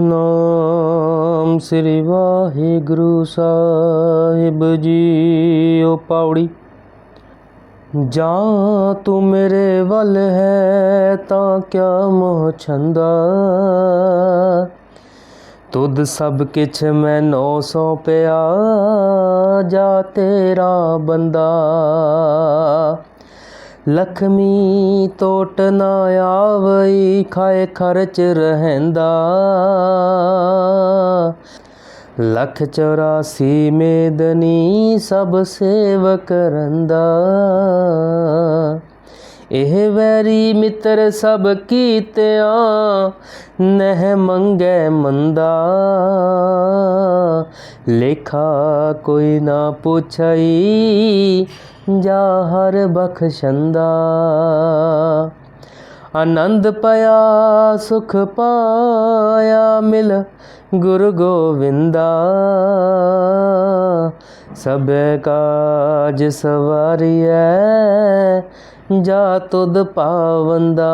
ਨਾਮ ਸ੍ਰੀ ਵਾਹਿਗੁਰੂ ਸਾਹਿਬ ਜੀ ਜੀਓ ਪਾਉੜੀ ਜਾਂ ਤੂੰ ਮੇਰੇ ਵੱਲ ਹੈ ਤਾਂ ਕਿਆ ਮੋਹ ਛੰਦਾ? ਤੁਧ ਸਭ ਕਿਛ ਮੈਨੋ ਸੌਂਪਿਆ ਜਾ ਤੇਰਾ ਬੰਦਾ। ਲਖਮੀ ਟੋਟ ਨਾ ਆਵਈ, ਖਾਏ ਖਰਚ ਰਹਿੰਦਾ। ਲੱਖ 84 ਮੇਦਨੀ ਸਭ ਸੇਵਕ ਰੰਦਾ। ਇਹ ਵੈਰੀ ਮਿੱਤਰ ਸਭ ਕੀਤਿਆ, ਨਹਿ ਮੰਗੈ ਮੰਦਾ। ਲੇਖਾ ਕੋਈ ਨਾ ਪੁੱਛਈ ਜਾ ਹਰ ਬਖਸ਼ੰਦਾ। ਆਨੰਦ ਪਿਆ ਸੁਖ ਪਾਇਆ, ਮਿਲ ਗੁਰੂ ਗੋਵਿੰਦਾ। ਸਭੇ ਕਾਜ ਸਵਾਰੀਐ, ਜਾ ਤੁਧ ਪਾਵੰਦਾ।